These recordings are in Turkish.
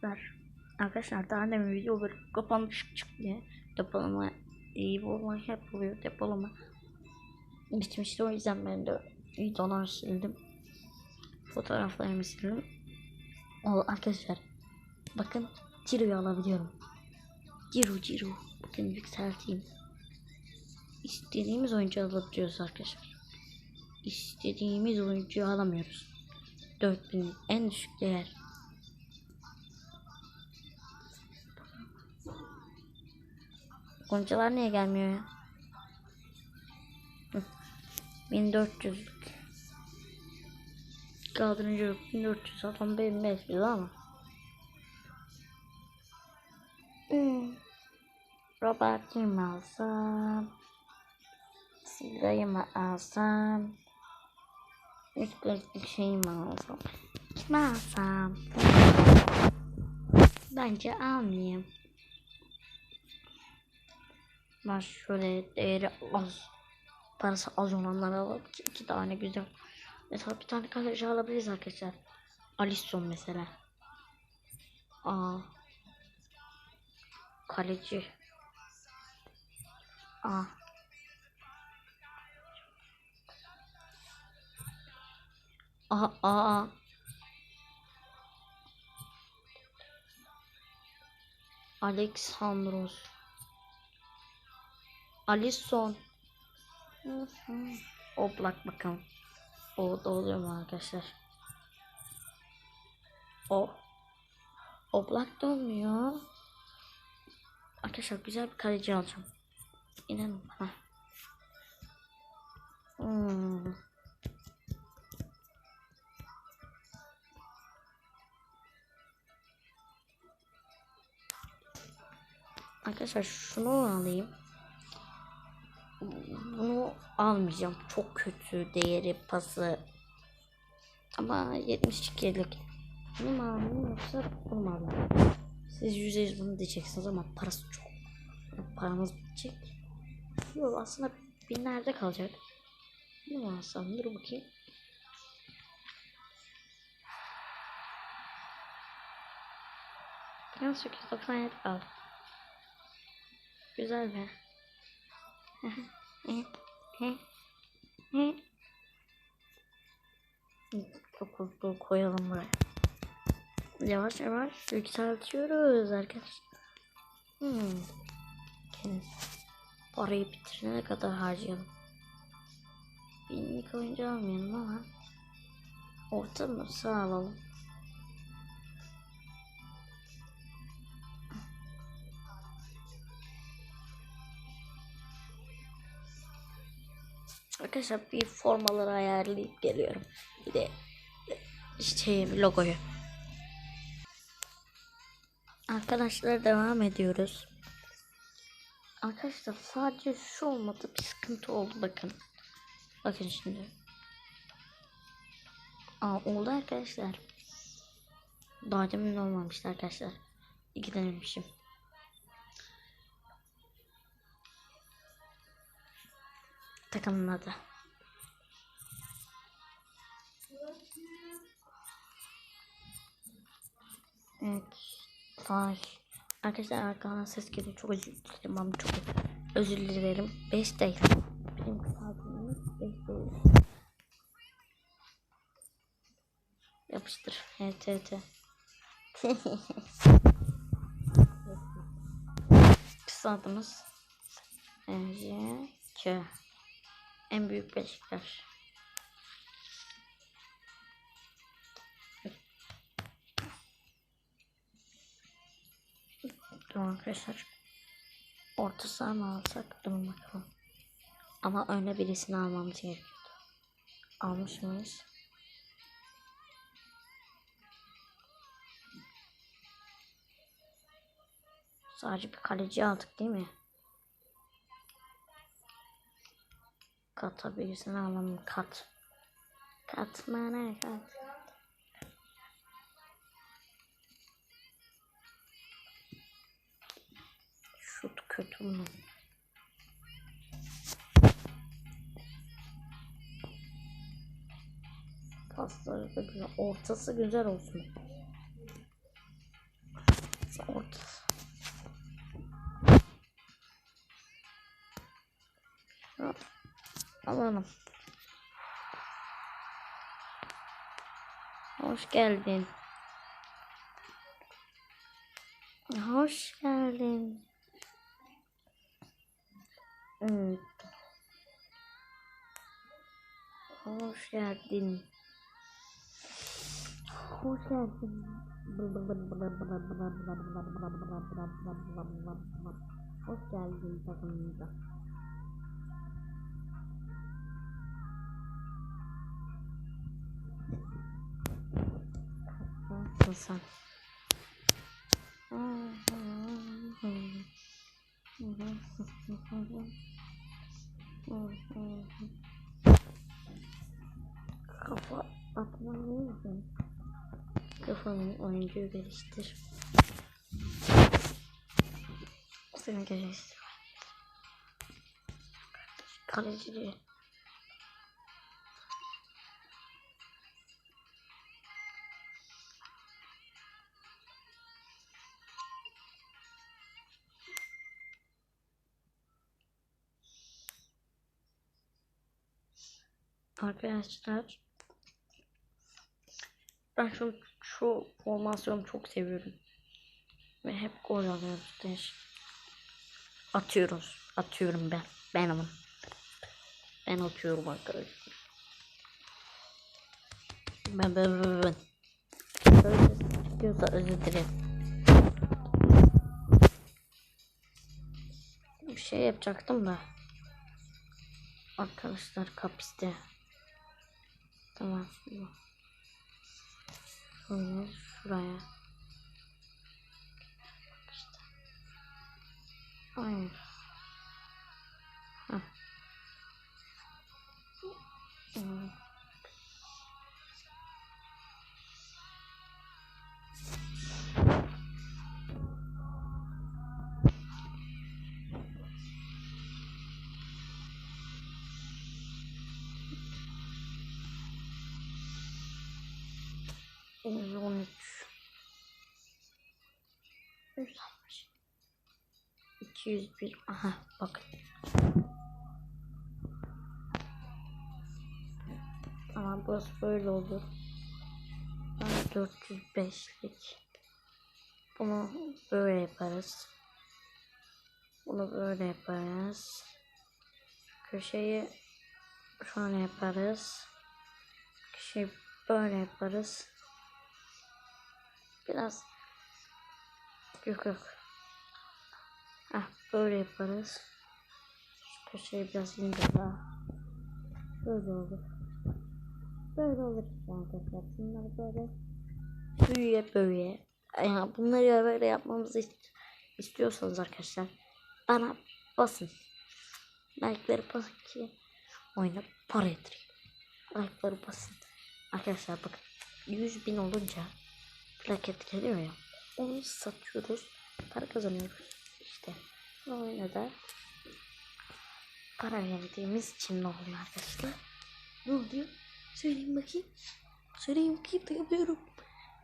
transfer. Arkadaşlar daha demin video böyle kapandı çık diye. Depolama iyi olma yapılıyor depolama. Bitmişti o yüzden ben de videolar sildim. Fotoğraflarımı sildim. O arkadaşlar bakın Ciro'yu alabiliyorum. Ciro Ciro. Bakın yükselteyim. İstediğimiz oyuncu alabiliyoruz arkadaşlar. İstediğimiz oyuncuyu alamıyoruz. 4000 en düşük değer. Oyuncular niye gelmiyor ya? Hı. 1400 Kaldırınca yok 1400 adam benim 500 ama hmm. Robert'i mi alsam Silva'yı mı alsam Üç gözlük şeyi mi alsam Kimi alsam Bence almayayım Ben şöyle değeri az. Parası az olanları alalım. Ki iki tane güzel Mesela bir tane kaleci alabiliriz arkadaşlar. Alisson mesela. Aa. Kaleci. Aa Aa, aa. Alexandros. Hı. Oblak bakalım. O da oluyor mu arkadaşlar? O. Oblak da olmuyor. Arkadaşlar güzel bir kaleci alacağım. İnanın bana. Hmm. Arkadaşlar şunu alayım. Bunu almayacağım. Çok kötü değeri pası. Ama 72'lik. Bunu mu alayım yoksa bunu mu? Siz %100 bunu diyeceksiniz ama parası çok. Paramız bitecek. Yok aslında binlerde kalacak. Ne mi alsam? Dur bakayım. Yalnız 897 kaldı. Güzel be. Çok koyalım buraya. Yavaş yavaş yükseltiyoruz arkadaşlar. Hmm. Parayı bitirene kadar harcayalım. Binlik oyuncu almayalım ama orta mı sağ alalım. Arkadaşlar bir formaları ayarlayıp geliyorum. Bir de işte logoyu. Arkadaşlar devam ediyoruz. Arkadaşlar sadece şu olmadı bir sıkıntı oldu bakın. Bakın şimdi. Aa oldu arkadaşlar. Daha demin olmamıştı arkadaşlar. İki Takımın adı. Evet. Taş. Arkadaşlar arkadan ses geliyor. Çok özür dilerim. Ama çok özür dilerim. 5 değil. Benim saatimiz 5 değil. Yapıştır. Evet evet. evet. Kısa adımız. Enerji. Kö. En büyük Beşiktaş. Tamam arkadaşlar. Orta saha mı alsak? Durun bakalım. Ama önce birisini almamız gerekiyordu. Almış mıyız? Sadece bir kaleci aldık değil mi? Kata birisini alalım. Kat. Katmana kat. Şut kötü mü? Pasları da güzel. Ortası güzel olsun. Alalım. Hoş geldin. Hoş geldin. Evet. Hoş geldin. Hoş geldin. Hoş geldin takımımıza. Nasılsın sen? Kafa atma neydi? Kafanın oyuncuyu geliştir. Seni geliştir. Kaleciliği. Arkadaşlar ben şu, şu formasyonu çok seviyorum. Ve hep gol alıyoruz. Deş. Atıyoruz. Atıyorum ben. Ben ama. Ben atıyorum arkadaşlar. Ben ben ben ben. Çıkıyorsa özür dilerim. Bir şey yapacaktım da. Arkadaşlar kapiste. Tamam. bu. Şöyle şuraya. 913 360 201 aha bakın ama burası böyle oldu. Ben 405'lik bunu böyle yaparız. Bunu böyle yaparız. Köşeyi şöyle yaparız. Köşeyi böyle yaparız. Biraz yok yok. Ah böyle yaparız. Şu köşeyi biraz indir daha. Böyle olur. Böyle olur arkadaşlar. Bunları böyle büyüye büyüye. Yani bunları böyle yapmamızı ist- istiyorsanız arkadaşlar bana basın. Like'ları basın ki oyuna para yatırayım. Like'ları basın. Arkadaşlar bakın 100 bin olunca plaket geliyor ya. Onu satıyoruz. Para kazanıyoruz. İşte oyuna da para verdiğimiz için ne oluyor arkadaşlar? Ne oluyor? Söyleyin bakayım. Söyleyin bakayım duyamıyorum.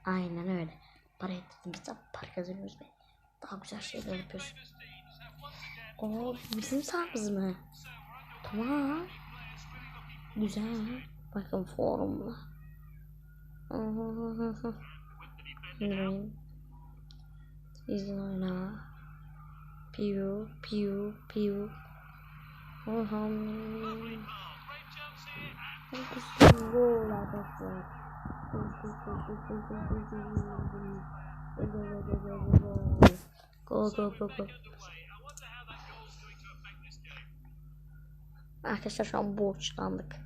Aynen öyle. Para ettiğimizde para kazanıyoruz ve daha güzel şeyler yapıyoruz. Oo bizim sahamız mı? Tamam. Güzel. Bakın forumla. Yürüyün. İzin oyna. Piu, piu, piu. Oham. Herkesin gol arkadaşlar. Gol, gol, gol, gol. Arkadaşlar şu an borçlandık.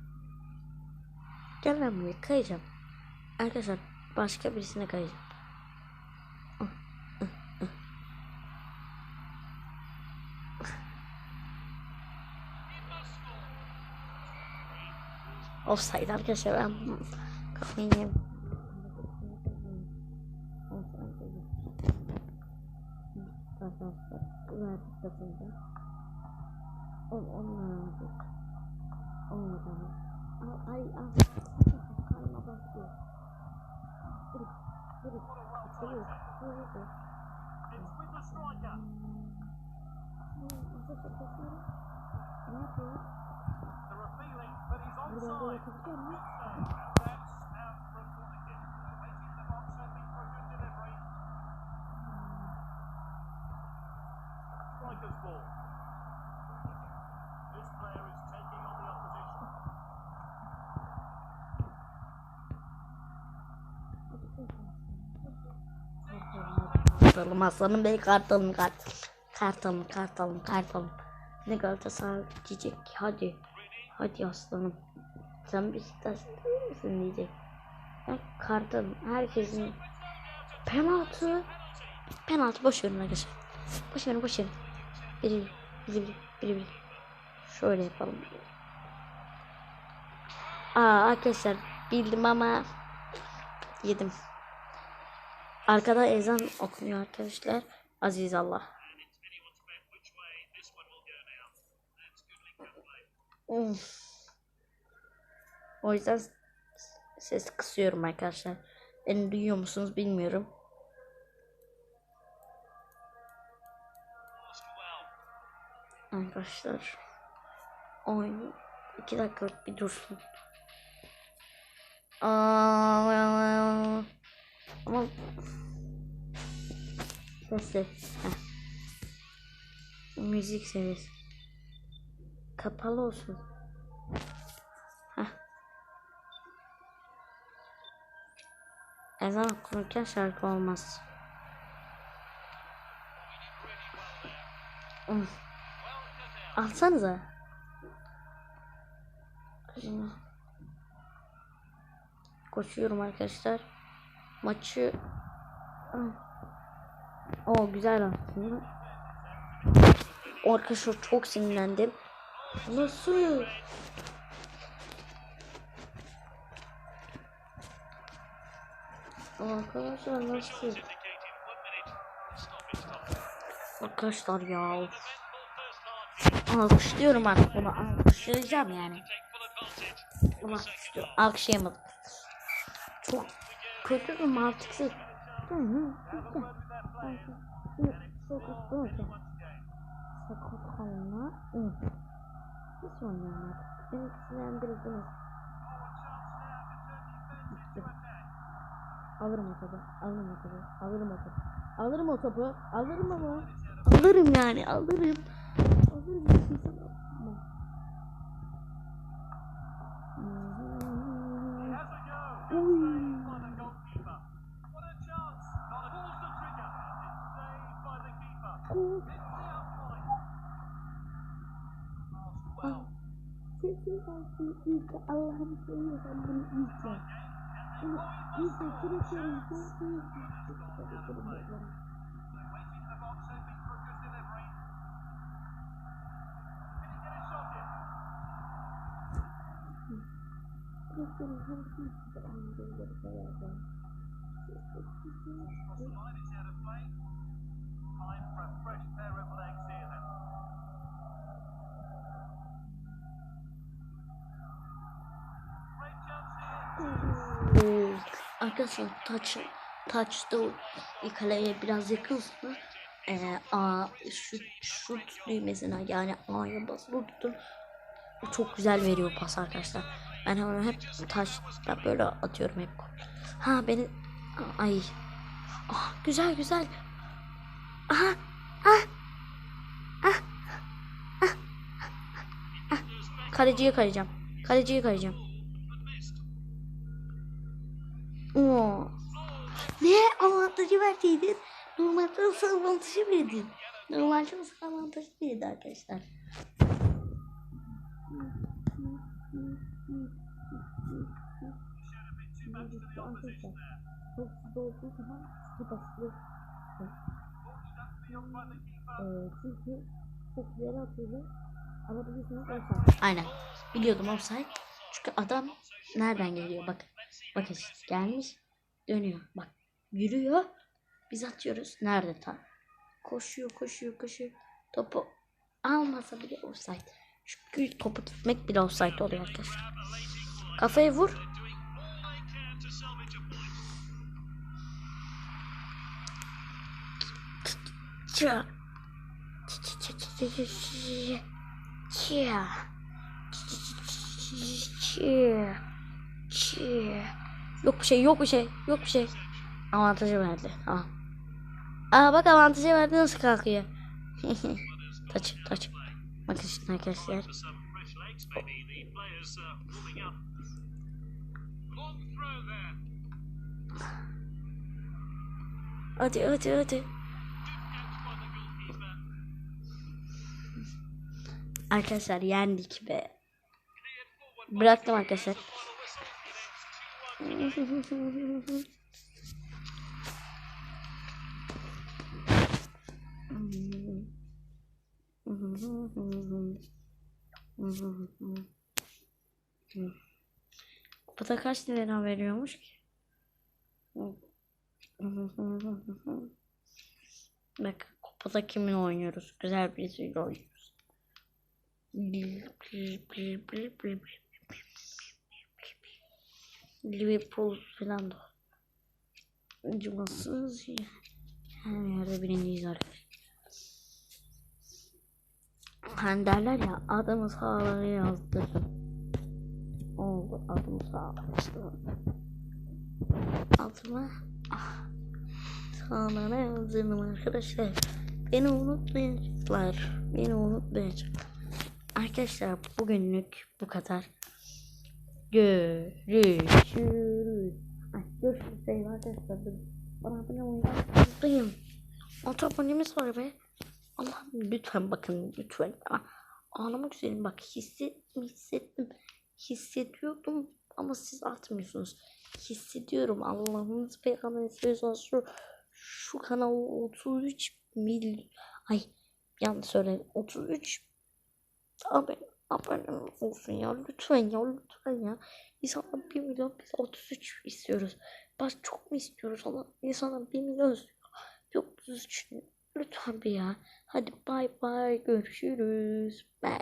Gel ben kayacağım. Arkadaşlar başka birisine kayacağım. Offside arkadaşlar ben kafayı. Arkadaşlar verdik revealing that he's onside. carton, carton, carton, Flanagan. Making the box open This player is taking on the opposition. Hadi aslanım. Sen Beşiktaş değil misin diyecek. Ben kartalım. Herkesin penaltı. Penaltı boş verin arkadaşlar. Boş verin boş verin. Biri biri biri biri biri. Şöyle yapalım. Aa arkadaşlar bildim ama yedim. Arkada ezan okunuyor arkadaşlar. Aziz Allah. Of. O yüzden ses kısıyorum arkadaşlar. Beni duyuyor musunuz bilmiyorum. Arkadaşlar. Oyun iki dakikalık bir dursun. Aa, ama sesli. Müzik seviyesi. Kapalı olsun. Heh. Ezan okunurken şarkı olmaz. Alsanıza. Koşuyorum arkadaşlar. Maçı o güzel aslında. Arkadaşlar çok sinirlendim. Nasıl? Arkadaşlar nasıl? Arkadaşlar ya. Alkışlıyorum artık bunu. Alkışlayacağım yani. Alkışlıyorum. Alkışlayamadım. Çok kötü bir mantıksız. Hı hı. Sakat kalma. Hı. Hiç oynayamadım. Beni sinirlendirdiniz. Gitti. Alırım o topu. Alırım o topu. Alırım o topu. Alırım o topu. Alırım ama. Alırım yani. Alırım. Alırım. Kimse almam. He has a go. Oy. By You the I'm it. And eat it, get it, I'm gonna a fresh pair of legs. Here. Arkadaşlar taç taçta kaleye biraz yakınsınız. Ee, A şut şut düğmesine yani A'ya basılı tutun. Çok güzel veriyor pas arkadaşlar. Ben onu hep taşla böyle atıyorum hep. Ha beni ay. Ah, güzel güzel. Aha. Ah. Ah. Ah. Ah. Kaleciyi kayacağım. Kaleciyi kayacağım. Avantajı verdiydin? Normalde nasıl avantajı verdin? Normalde nasıl avantajı verdi arkadaşlar? Çünkü. Aynen. Biliyordum offside. Çünkü adam nereden geliyor? Bakın. Bakın gelmiş. Dönüyor. Bak. Yürüyor. Biz atıyoruz. Nerede tam? Koşuyor, koşuyor, koşuyor. Topu almasa bile offside. Çünkü topu tutmak bile offside oluyor arkadaşlar. Kafayı vur. Çı. Yok bir şey, yok bir şey, yok bir şey. Avantajı verdi. Tamam. Aa bak avantajı verdi nasıl kalkıyor. taç, taç. Bakın şimdi arkadaşlar. Hadi hadi hadi. Arkadaşlar yendik be. Bıraktım arkadaşlar. Kupada kaç lira veriyormuş ki? Bak kupada kimin oynuyoruz? Güzel birisiyle oynuyoruz. Liverpool falan da. Acımasız. Her yerde birinciyiz arkadaşlar. Hani derler ya adamı sağlığı yazdırın. Oldu adımı sağlaştırın. Adıma ah, sağlığına yazdırdım arkadaşlar. Beni unutmayacaklar. Beni unutmayacaklar. Arkadaşlar bugünlük bu kadar. Görüşürüz. Ay, görüşürüz arkadaşlar. Bana abone olmayı unutmayın. Altı abonemiz var be. Allah'ım lütfen bakın lütfen. Aa, Ağlamak üzereyim bak hissettim hissettim. Hissediyordum ama siz atmıyorsunuz. Hissediyorum Allah'ınız peygamberiniz şu, şu kanal 33 mil ay yanlış söyledim 33 abone, abone olsun ya lütfen ya lütfen ya. İnsanlar 1 milyon biz 33 istiyoruz. Baş çok mu istiyoruz ama insanlar 1 milyon istiyor. Yok 33 lütfen bir ya. Hadi bay bay görüşürüz. Bye.